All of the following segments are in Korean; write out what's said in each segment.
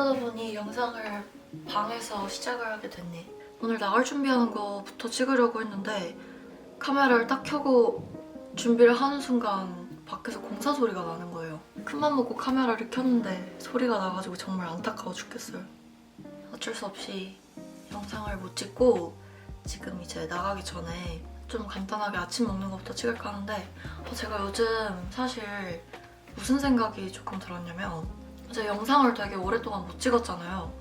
어쩌다 보니 영상을 방에서 시작을 하게 됐네. 오늘 나갈 준비하는 거부터 찍으려고 했는데 카메라를 딱 켜고 준비를 하는 순간 밖에서 공사 소리가 나는 거예요. 큰맘 먹고 카메라를 켰는데 소리가 나가지고 정말 안타까워 죽겠어요. 어쩔 수 없이 영상을 못 찍고 지금 이제 나가기 전에 좀 간단하게 아침 먹는 것부터 찍을까 하는데 어, 제가 요즘 사실 무슨 생각이 조금 들었냐면 이제 영상을 되게 오랫동안 못 찍었잖아요.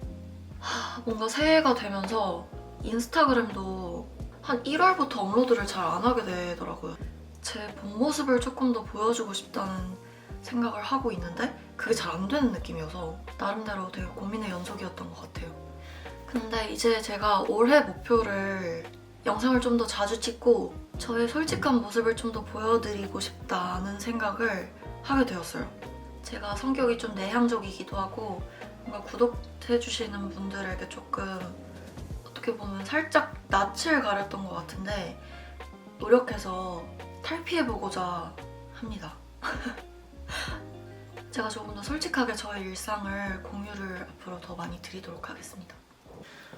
하, 뭔가 새해가 되면서 인스타그램도 한 1월부터 업로드를 잘 안 하게 되더라고요. 제 본 모습을 조금 더 보여주고 싶다는 생각을 하고 있는데 그게 잘 안 되는 느낌이어서 나름대로 되게 고민의 연속이었던 것 같아요. 근데 이제 제가 올해 목표를 영상을 좀 더 자주 찍고 저의 솔직한 모습을 좀 더 보여드리고 싶다는 생각을 하게 되었어요. 제가 성격이 좀 내향적이기도 하고 뭔가 구독해주시는 분들에게 조금 어떻게 보면 살짝 낯을 가렸던 것 같은데 노력해서 탈피해보고자 합니다. 제가 조금 더 솔직하게 저의 일상을 공유를 앞으로 더 많이 드리도록 하겠습니다.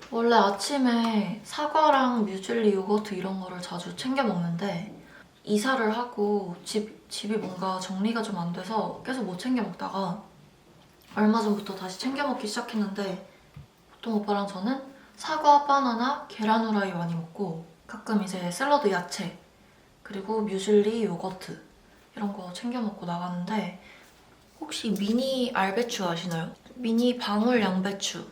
원래 아침에 사과랑 뮤즐리, 요거트 이런 거를 자주 챙겨 먹는데 이사를 하고 집, 집이 뭔가 정리가 좀 안 돼서 계속 못 챙겨 먹다가 얼마 전부터 다시 챙겨 먹기 시작했는데 보통 오빠랑 저는 사과, 바나나, 계란 후라이 많이 먹고 가끔 이제 샐러드 야채 그리고 뮤즐리, 요거트 이런 거 챙겨 먹고 나가는데 혹시 미니 알배추 아시나요? 미니 방울 양배추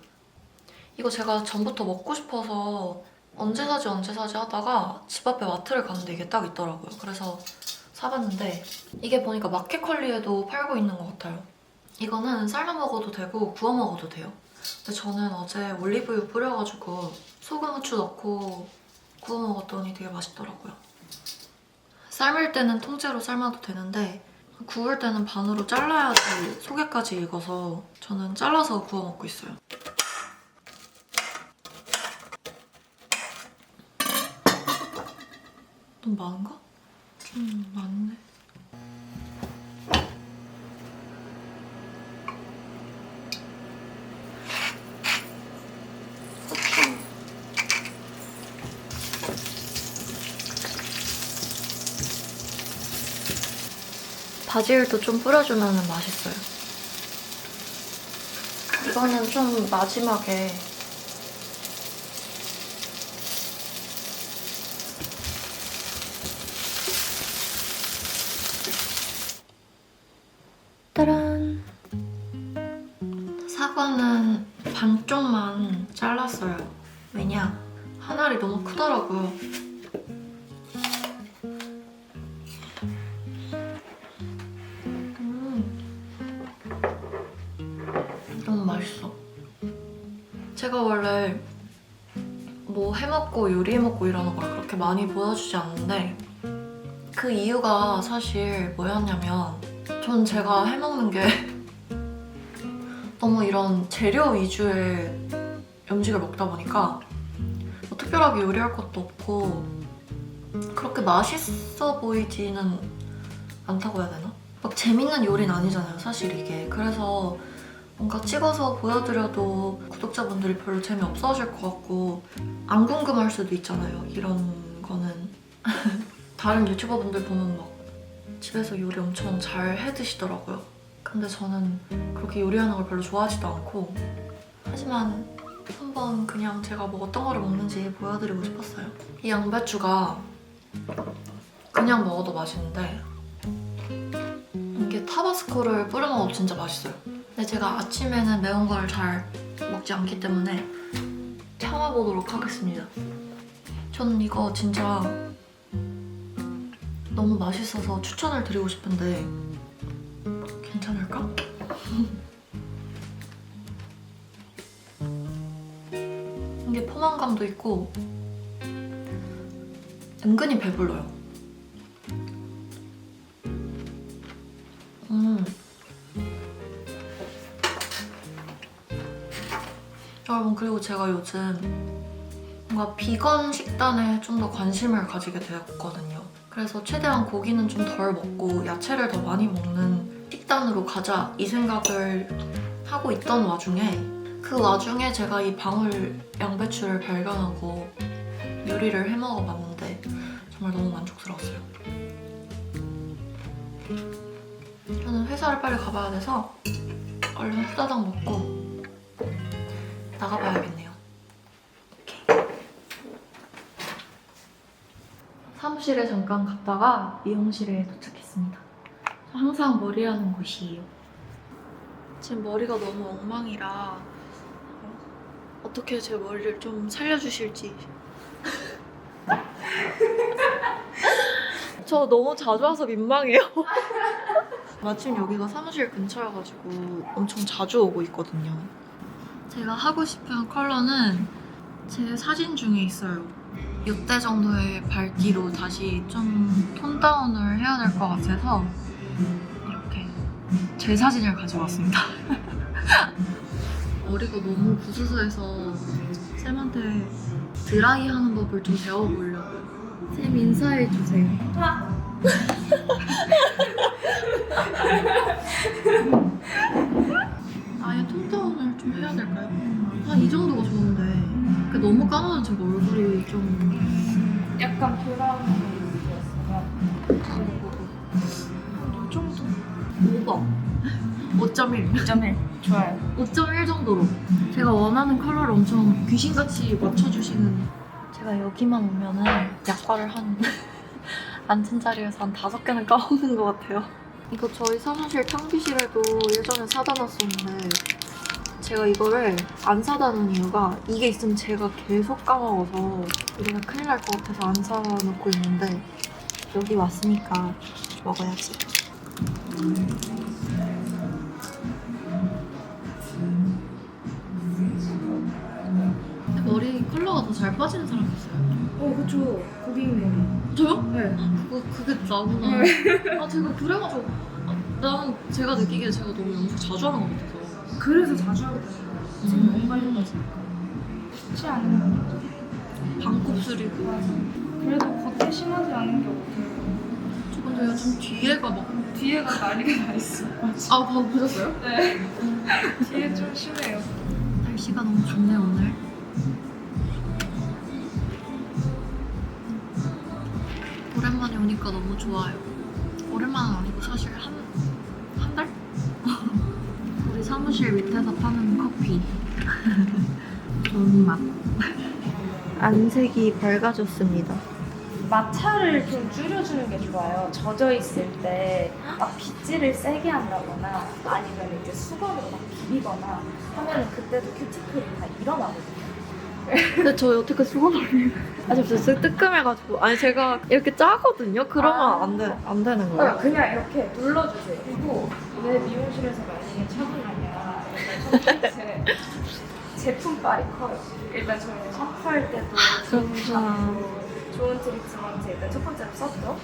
이거 제가 전부터 먹고 싶어서 언제 사지 언제 사지 하다가 집 앞에 마트를 갔는데 이게 딱 있더라고요. 그래서 사봤는데 이게 보니까 마켓컬리에도 팔고 있는 것 같아요. 이거는 삶아 먹어도 되고 구워 먹어도 돼요. 근데 저는 어제 올리브유 뿌려가지고 소금 후추 넣고 구워 먹었더니 되게 맛있더라고요. 삶을 때는 통째로 삶아도 되는데 구울 때는 반으로 잘라야지 속에까지 익어서 저는 잘라서 구워 먹고 있어요. 너무 많은가? 좀 많네. 바질도 좀 뿌려주면 맛있어요. 이거는 좀 마지막에 사과는 반쪽만 잘랐어요. 왜냐? 한 알이 너무 크더라고요. 음. 너무 맛있어. 제가 원래 뭐 해먹고 요리해먹고 이러는 걸 그렇게 많이 보여주지 않는데 그 이유가 사실 뭐였냐면 전 제가 해먹는 게 너무 이런 재료 위주의 음식을 먹다 보니까 뭐 특별하게 요리할 것도 없고 그렇게 맛있어 보이지는 않다고 해야 되나? 막 재밌는 요리는 아니잖아요, 사실 이게. 그래서 뭔가 찍어서 보여드려도 구독자분들이 별로 재미없어 하실 것 같고 안 궁금할 수도 있잖아요, 이런 거는. 다른 유튜버분들 보면 막 집에서 요리 엄청 잘 해 드시더라고요. 근데 저는 그렇게 요리하는 걸 별로 좋아하지도 않고 하지만 한번 그냥 제가 뭐 어떤 거를 먹는지 보여드리고 싶었어요. 이 양배추가 그냥 먹어도 맛있는데 이게 타바스코를 뿌려 먹어도 진짜 맛있어요. 근데 제가 아침에는 매운 걸 잘 먹지 않기 때문에 참아보도록 하겠습니다. 저는 이거 진짜 너무 맛있어서 추천을 드리고 싶은데 괜찮을까? 이게 포만감도 있고 은근히 배불러요. 음. 여러분 그리고 제가 요즘 뭔가 비건 식단에 좀 더 관심을 가지게 되었거든요. 그래서 최대한 고기는 좀 덜 먹고 야채를 더 많이 먹는 식단으로 가자 이 생각을 하고 있던 와중에 그 와중에 제가 이 방울 양배추를 발견하고 요리를 해 먹어 봤는데 정말 너무 만족스러웠어요. 저는 회사를 빨리 가봐야 돼서 얼른 후다닥 먹고 나가봐야겠네요. 오케이. 사무실에 잠깐 갔다가 미용실에 도착했습니다. 항상 머리하는 곳이에요. 지금 머리가 너무 엉망이라 어떻게 제 머리를 좀 살려주실지. 저 너무 자주 와서 민망해요. 마침 여기가 사무실 근처여가지고 엄청 자주 오고 있거든요. 제가 하고 싶은 컬러는 제 사진 중에 있어요. 이때 정도의 밝기로 다시 좀 톤다운을 해야 될 것 같아서 이렇게 제 사진을 가져왔습니다. 머리가 너무 부스스해서 쌤한테 드라이 하는 법을 좀 배워보려고요. 쌤 인사해주세요. 아예 톤다운을 좀 해야 될까요? 한 이 정도가 좋은데 그 너무 까마면 제가 얼굴이 좀 약간 브라운이었어요. 이. 오버 5.1 2.1 좋아요. 5.1 정도로. 제가 원하는 컬러를 엄청 귀신같이 맞춰주시는. 제가 여기만 오면은 약과를 한 앉은 자리에서 한 다섯 개는 까먹는 것 같아요. 이거 저희 사무실 탕비실에도 예전에 사다 놨었는데 제가 이거를 안 사다 놓은 이유가 이게 있으면 제가 계속 까먹어서 우리가 큰일 날 것 같아서 안 사다 놓고 있는데 여기 왔으니까 먹어야지. 근 더 잘 빠지는 사람 있어요? 어, 그쵸. 고객님 머리. 저요? 네. 그거 그게 나구나. 아 제가 그래가지고 아, 나는 제가 느끼기에 제가 너무 연습 자주 하는 것 같아서. 그래서 자주 하게 되는 거예요. 지금 음. 너무 빨리 빠지니까. 쉽지 않은 거 반곱슬이고. 그래도 겉에 심하지 않은 게 어때요? 저 근데 요즘 뒤에가 막. 뒤에가 난리가 나 있어. 아 방금 보셨어요? 네. 뒤에 좀 심해요. 날씨가 너무 좋네 오늘. 오랜만에 오니까 너무 좋아요. 오랜만은 아니고 사실 한, 한 달? 우리 사무실 밑에서 파는 커피. 좋은 맛. 안색이 밝아졌습니다. 마찰을 좀 줄여주는 게 좋아요. 젖어 있을 때 막 빗질을 세게 한다거나 아니면 이제 수건으로 막 비비거나 하면 그때도 큐티클이 다 일어나거든요. 근데 저 어떻게 수건을 아니 진짜 뜨끔해가지고 아니 제가 이렇게 짜거든요. 그러면 아. 안, 돼, 안 되는 어, 거예요? 그냥 이렇게 눌러주세요. 그리고 왜 미용실에서 차분하냐. 일단 첫 번째 제품 빨이 커요. 일단 저희는 샴푸할 때도 그렇구나. 좋은 트리트먼트 일단 첫 번째로 썼죠.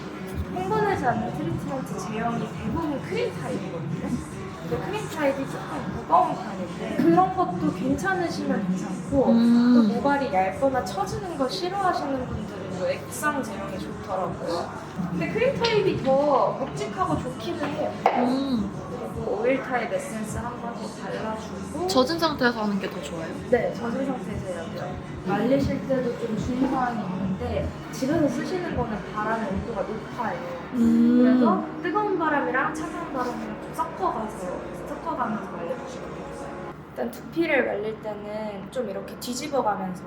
흥분하지 않는 트리트먼트 제형이 대부분 크림 타입이거든요. 근데 크림 타입이 조금 무거운 편인데 그런 것도 괜찮으시면 괜찮고 또 음. 모발이 얇거나 처지는 거 싫어하시는 분들은 이 액상 제형이 좋더라고요. 근데 크림 타입이 더 묵직하고 좋기는 해요. 음. 그리고 오일 타입 에센스 한 번 더 발라주고 젖은 상태에서 하는 게 더 좋아요. 네, 젖은 상태에서 해야 돼요. 말리실 때도 좀 주의사항이 있는 데 집에서 쓰시는 거는 바람의 온도가 높아요. 음. 그래서 뜨거운 바람이랑 차가운 바람이랑 좀 섞어가서 섞어가면서 말려주시면 돼요. 일단 두피를 말릴 때는 좀 이렇게 뒤집어가면서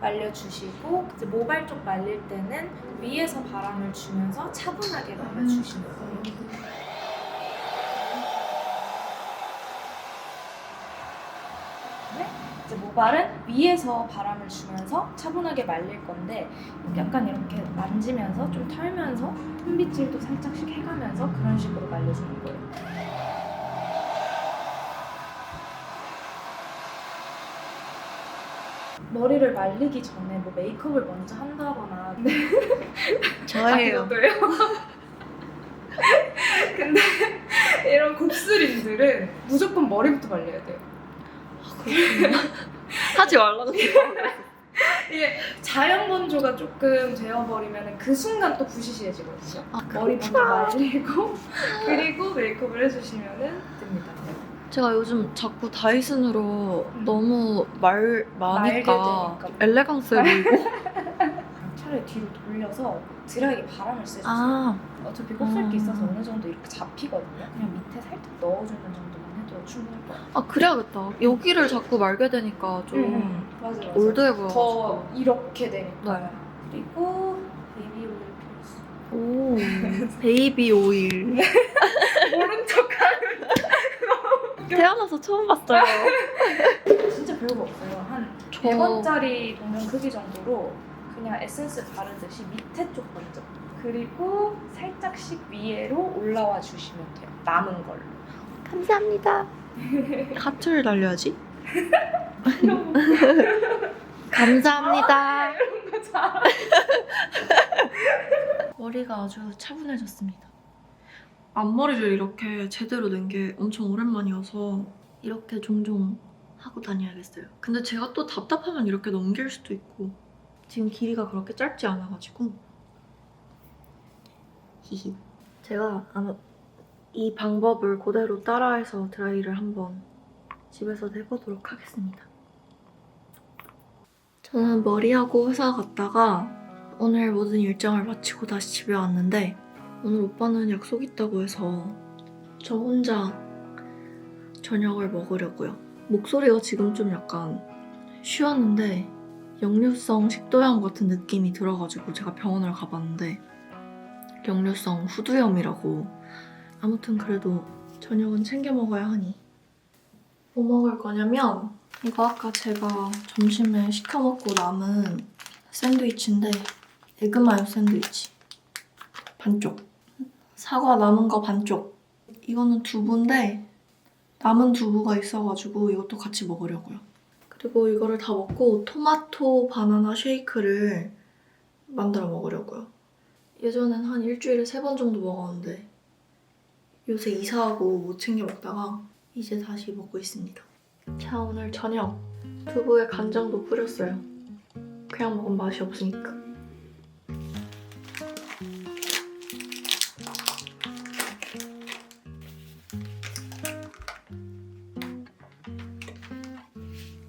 말려주시고 이제 모발 쪽 말릴 때는 위에서 바람을 주면서 차분하게 말려주시는 거예요. 네? 모발은 위에서 바람을 주면서 차분하게 말릴 건데 약간 이렇게 만지면서 좀 털면서 톤빗질도 살짝씩 해가면서 그런 식으로 말려주는 거예요. 머리를 말리기 전에 뭐 메이크업을 먼저 한다거나 저예요. 아? 근데 이런 곱슬인들은 무조건 머리부터 말려야 돼요. 그렇구나. 하지 말라고. 이게 자연 건조가 조금 되어버리면 그 순간 또 부시시해지거든요. 아, 머리 먼저 말리고 그리고 메이크업을 해주시면 됩니다. 제가 요즘 자꾸 다이슨으로 너무 말 많으니까. 엘레강스해 보이고. 차라리 뒤로 돌려서 드라이기 바람을 쐬주세요. 아, 어차피 곱슬기 음. 있어서 어느 정도 이렇게 잡히거든요. 그냥 밑에 살짝 넣어주는 정도 아 그래야겠다. 여기를 자꾸 말게 되니까 좀 음, 맞아 맞아. 올드해 보여. 더 이렇게 되니까. 네. 그리고 베이비 오일 필수. 오, 베이비 오일. 오른쪽 태어나서 처음 봤어요. 진짜 별거 없어요. 한 저 100원짜리 동전 크기 정도로 그냥 에센스 바르듯이 밑에 쪽 먼저. 그리고 살짝씩 위로 올라와 주시면 돼요. 남은 걸로. 감사합니다. 하트를 달려야지. 감사합니다. 머리가 아주 차분해졌습니다. 앞머리를 이렇게 제대로 낸 게 엄청 오랜만이어서 이렇게 종종 하고 다녀야겠어요. 근데 제가 또 답답하면 이렇게 넘길 수도 있고 지금 길이가 그렇게 짧지 않아가지고 히히 제가 아마 이 방법을 그대로 따라해서 드라이를 한번 집에서도 해보도록 하겠습니다. 저는 머리하고 회사 갔다가 오늘 모든 일정을 마치고 다시 집에 왔는데 오늘 오빠는 약속 있다고 해서 저 혼자 저녁을 먹으려고요. 목소리가 지금 좀 약간 쉬었는데 역류성 식도염 같은 느낌이 들어가지고 제가 병원을 가봤는데 역류성 후두염이라고 아무튼 그래도 저녁은 챙겨 먹어야 하니. 뭐 먹을 거냐면 이거 아까 제가 점심에 시켜 먹고 남은 샌드위치인데 에그마요 샌드위치. 반쪽. 사과 남은 거 반쪽. 이거는 두부인데 남은 두부가 있어가지고 이것도 같이 먹으려고요. 그리고 이거를 다 먹고 토마토 바나나 쉐이크를 만들어 먹으려고요. 예전엔 한 일주일에 세 번 정도 먹었는데 요새 이사하고 못 챙겨 먹다가 이제 다시 먹고 있습니다. 자 오늘 저녁 두부에 간장도 뿌렸어요. 그냥 먹으면 맛이 없으니까.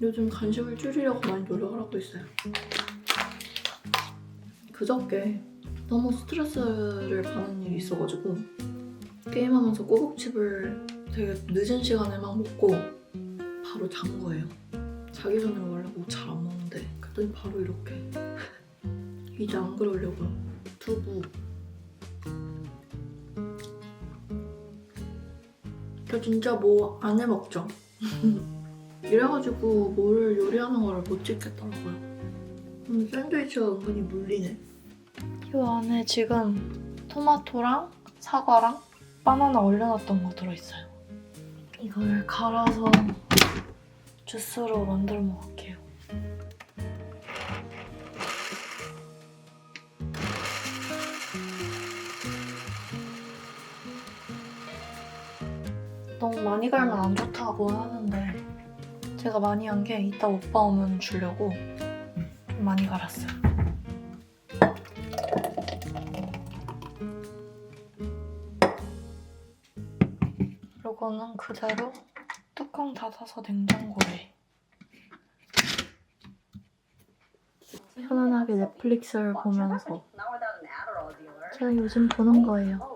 요즘 간식을 줄이려고 많이 노력을 하고 있어요. 그저께 너무 스트레스를 받는 일이 있어가지고 게임하면서 꼬북칩을 되게 늦은 시간에 막 먹고 바로 잔 거예요. 자기 전에 원래 뭐 잘 안 먹는데 그랬더니 바로 이렇게 이제 안 그러려고요. 두부 저 진짜 뭐 안 해 먹죠. 이래가지고 뭐를 요리하는 거를 못 찍겠더라고요. 음, 샌드위치가 은근히 물리네. 이 안에 지금 토마토랑 사과랑 바나나 얼려놨던 거 들어있어요. 이걸 갈아서 주스로 만들어 먹을게요. 너무 많이 갈면 안 좋다고 하는데 제가 많이 한 게 이따 오빠 오면 주려고 좀 많이 갈았어요. 요거는 그대로 뚜껑 닫아서 냉장고에 편안하게 넷플릭스를 보면서 제가 요즘 보는 거예요.